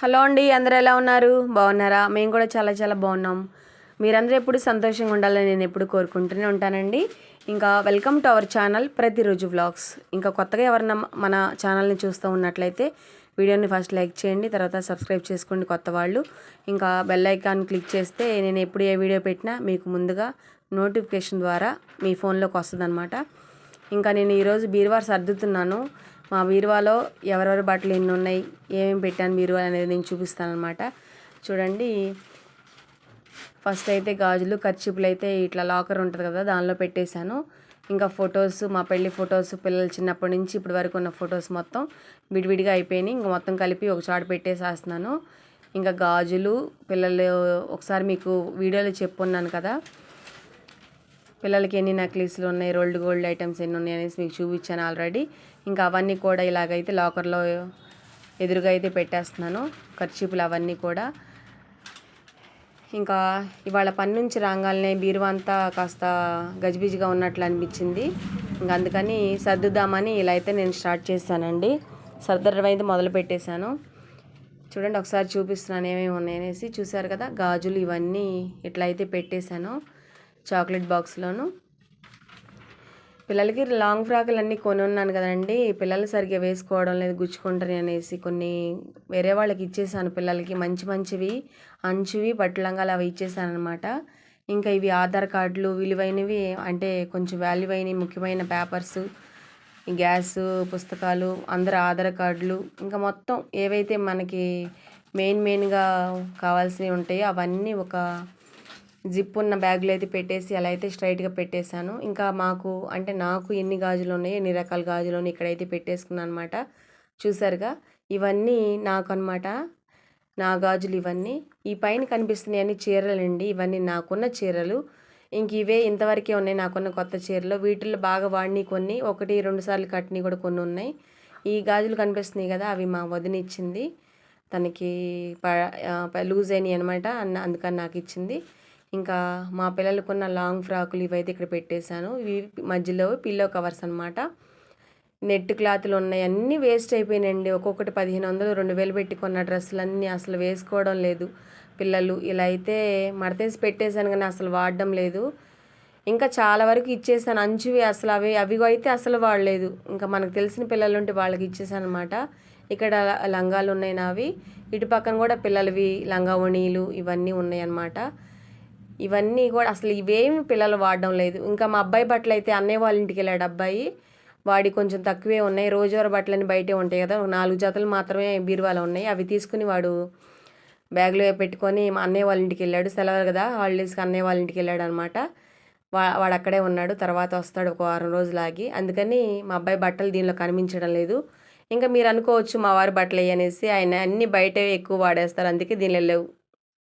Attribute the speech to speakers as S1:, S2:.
S1: Hello అండి అందరూ ఎలా ఉన్నారు? బాగున్నారా? మేము కూడా చాలా చాలా బాగున్నాం. మీరందరూ ఎప్పుడు సంతోషంగా ఉండాలని నేను ఎప్పుడు కోరుకుంటూనే ఉంటానండి. ఇంకా వెల్కమ్ టు అవర్ ఛానల్ ప్రతిరోజు వ్లాగ్స్. ఇంకా కొత్తగా ఎవరన్నా మన ఛానల్ని చూస్తూ ఉన్నట్లయితే వీడియోని ఫస్ట్ లైక్ చేయండి తర్వాత సబ్స్క్రైబ్ చేసుకోండి కొత్త వాళ్ళు. ఇంకా బెల్ ఐకాన్ క్లిక్ చేస్తే నేను ఎప్పుడు ఏ వీడియో పెట్టినా మీకు ముందుగా నోటిఫికేషన్ ద్వారా మీ ఫోన్లోకి వస్తుందన్నమాట. ఇంకా నేను ఈరోజు బీరువార్ సర్దుతున్నాను. మా బీరువాలో ఎవరెవరి బట్టలు ఎన్ని ఉన్నాయి ఏమేమి పెట్టాను బీరువా అనేది నేను చూపిస్తాను అనమాట చూడండి. ఫస్ట్ అయితే గాజులు ఖర్చీపులు అయితే ఇట్లా లాకర్ ఉంటుంది కదా దానిలో పెట్టేశాను. ఇంకా ఫొటోస్ మా పెళ్ళి ఫొటోస్ పిల్లలు చిన్నప్పటి నుంచి ఇప్పటి వరకు ఉన్న ఫొటోస్ మొత్తం విడివిడిగా అయిపోయినాయి. ఇంకా మొత్తం కలిపి ఒక చాటు పెట్టేసేస్తున్నాను. ఇంకా గాజులు పిల్లలు ఒకసారి మీకు వీడియోలో చెప్పున్నాను కదా పిల్లలకి ఎన్ని నెక్లెస్లు ఉన్నాయి రోల్డ్ గోల్డ్ ఐటమ్స్ ఎన్ని ఉన్నాయి అనేసి మీకు చూపించాను ఆల్రెడీ. ఇంకా అవన్నీ కూడా ఇలాగైతే లాకర్లో ఎదురుగా అయితే పెట్టేస్తున్నాను ఖర్చీపులు అవన్నీ కూడా. ఇంకా ఇవాళ పని నుంచి రాగానే బీరువా అంతా కాస్త గజిబిజిగా ఉన్నట్లు అనిపించింది. ఇంకా అందుకని సర్దుదామని ఇలా అయితే నేను స్టార్ట్ చేశానండి. సర్దడం అయితే మొదలు పెట్టేశాను. చూడండి ఒకసారి చూపిస్తున్నాను ఏమేమి ఉన్నాయనేసి చూశారు కదా గాజులు ఇవన్నీ ఇట్లా అయితే పెట్టేశాను. చాక్లెట్ బాక్స్లోను. పిల్లలకి లాంగ్ ఫ్రాకులు అన్నీ కొని ఉన్నాను కదండి పిల్లలు సరిగ్గా వేసుకోవడం లేదు గుచ్చుకుంటారు అనేసి కొన్ని వేరే వాళ్ళకి ఇచ్చేసాను పిల్లలకి. మంచి మంచివి అంచువి పట్టులంగాలు అవి ఇచ్చేసాను అనమాట ఇంకా ఇవి ఆధార్ కార్డులు విలువైనవి అంటే కొంచెం వాల్యూ అయినవి ముఖ్యమైన పేపర్స్ గ్యాస్ పుస్తకాలు అందరు ఆధార్ కార్డులు ఇంకా మొత్తం ఏవైతే మనకి మెయిన్ మెయిన్గా కావాల్సినవి ఉంటాయో అవన్నీ ఒక జిప్ ఉన్న బ్యాగులు అయితే పెట్టేసి అలా అయితే స్ట్రైట్గా పెట్టేశాను. ఇంకా మాకు అంటే నాకు ఎన్ని గాజులు ఉన్నాయో ఎన్ని రకాల గాజులు ఉన్నాయి ఇక్కడైతే పెట్టేసుకున్నాను అనమాట చూసారుగా? ఇవన్నీ నాకు అనమాట నా గాజులు ఇవన్నీ. ఈ పైన కనిపిస్తున్నాయి అన్ని చీరలండి. ఇవన్నీ నాకున్న చీరలు. ఇంక ఇవే ఇంతవరకే ఉన్నాయి నాకున్న కొత్త చీరలు. వీటిల్లో బాగా వాడిని కొన్ని. ఒకటి రెండు సార్లు కట్టినవి కూడా కొన్ని ఉన్నాయి. ఈ గాజులు కనిపిస్తున్నాయి కదా అవి మా వదినిచ్చింది తనకి ప లూజ్ అయినాయి అనమాట అన్న అందుకని నాకు ఇచ్చింది. ఇంకా మా పిల్లలకున్న లాంగ్ ఫ్రాకులు ఇవైతే ఇక్కడ పెట్టేశాను. ఇవి మధ్యలో పిల్లో కవర్స్ అనమాట నెట్ క్లాత్లు ఉన్నాయి. అన్నీ వేస్ట్ అయిపోయినాయండి. ఒక్కొక్కటి పదిహేను వందలు రెండు వేలు పెట్టి కొన్న డ్రెస్సులు అన్నీ అసలు వేసుకోవడం లేదు. పిల్లలు ఇలా అయితే మడతేసి పెట్టేశాను కానీ అసలు వాడడం లేదు. ఇంకా చాలా వరకు ఇచ్చేసాను అంచువి అసలు అవి అవి అయితే అసలు వాడలేదు. ఇంకా మనకు తెలిసిన పిల్లలు ఉంటే వాళ్ళకి ఇచ్చేసాను అనమాట ఇక్కడ లంగాలు ఉన్నాయి నావి. ఇటు పక్కన కూడా పిల్లలవి లంగా ఉణీలు ఇవన్నీ ఉన్నాయి అన్నమాట. ఇవన్నీ కూడా అసలు ఇవేమి పిల్లలు వాడడం లేదు. ఇంకా మా అబ్బాయి బట్టలు అయితే అన్నయ్య వాళ్ళ ఇంటికి వెళ్ళాడు అబ్బాయి. వాడి కొంచెం తక్కువే ఉన్నాయి. రోజువారీ బట్టలని బయటే ఉంటాయి కదా. నాలుగు జతలు మాత్రమే బీరువాలో ఉన్నాయి. అవి తీసుకుని వాడు బ్యాగ్లో పెట్టుకొని మా అన్నయ్య వాళ్ళ ఇంటికి వెళ్ళాడు. సెలవు కదా హాలిడేస్కి అన్నయ్య వాళ్ళ ఇంటికి వెళ్ళాడు అనమాట వా వాడు అక్కడే ఉన్నాడు. తర్వాత వస్తాడు ఒక వారం రోజులు ఆగి అందుకని మా అబ్బాయి బట్టలు దీనిలో కనిపించడం లేదు. ఇంకా మీరు అనుకోవచ్చు మా వారి బట్టలు అనేసి ఆయన అన్ని బయట ఎక్కువ వాడేస్తారు. అందుకే దీనిలో లేవు.